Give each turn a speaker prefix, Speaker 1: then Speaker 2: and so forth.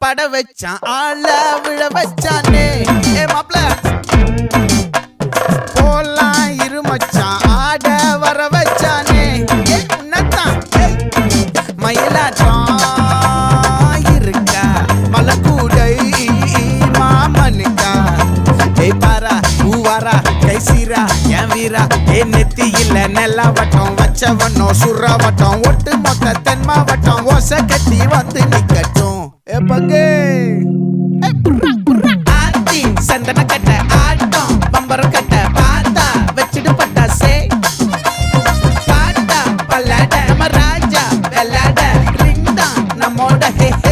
Speaker 1: பட வச்சான் ஆள விழ வச்சானே. ஏ மாப்ள. போலாம் இரு மச்சான் ஆட வர வச்சானே. ஏ உன்னத்தான் ஏய். மயிலாட்டம் இருக்கா? மலக்கூடை மாமனுக்கா? ஏய் பாரா பூவாரா கை சீரா என் வீரா? ஏ நெத்தி இல்ல நெல்லா வட்டம் வச்ச வண்ணம் சுறா ஒட்டு மொத்த தென் மாவட்டம் ஓசை கட்டி வந்து வாங்க. ஆத்தி சந்தன கட்ட ஆட்டம் பம்பரம் கட்ட பார்த்தா வச்சுட்டு பட்டா சே பார்த்தா பல்லாட நம்ம ராஜா விளாட ரிங் தான் நம்மோட ஹே.